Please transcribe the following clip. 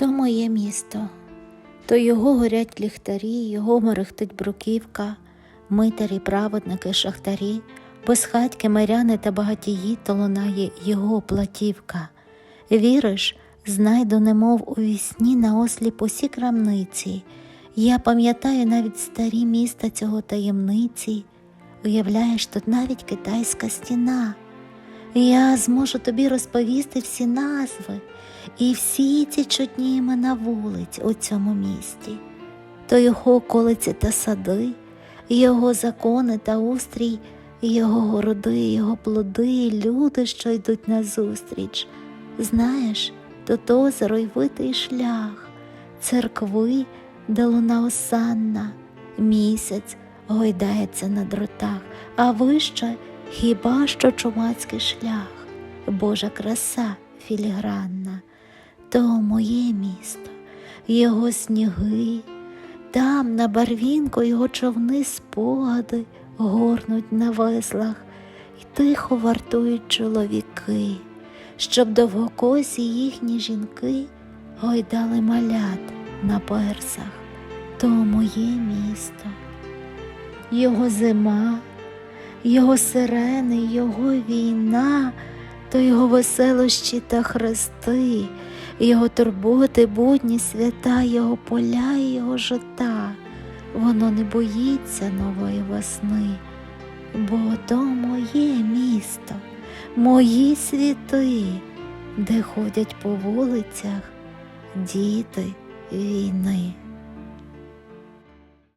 То моє місто, то його горять ліхтарі, його мерехтить бруківка, митарі, праведники, шахтарі, безхатьки, миряни та багатії, то лунає його платівка. Віриш, знайду, немов у вісні на осліп усі крамниці. Я пам'ятаю навіть старі міста цього таємниці. Уявляєш, тут навіть китайська стіна. Я зможу тобі розповісти всі назви і всі ці чудні імена вулиць у цьому місті, то його околиці та сади, його закони та устрій, його городи, його плоди, люди, що йдуть назустріч. Знаєш, тут озеро й витий шлях, церкви, де луна осанна, місяць гойдається на дротах, а вище хіба що чумацький шлях, Божа краса філігранна, то моє місто, його сніги, там на барвінку його човни спогади горнуть на веслах, і тихо вартують чоловіки, щоб довгокосі їхні жінки гойдали малят на персах, то моє місто, його зима, його сирени, його війна, то його веселощі та хрести, його турботи, будні свята, його поля і його жита. Воно не боїться нової весни, бо то моє місто, мої світи, де ходять по вулицях діти війни.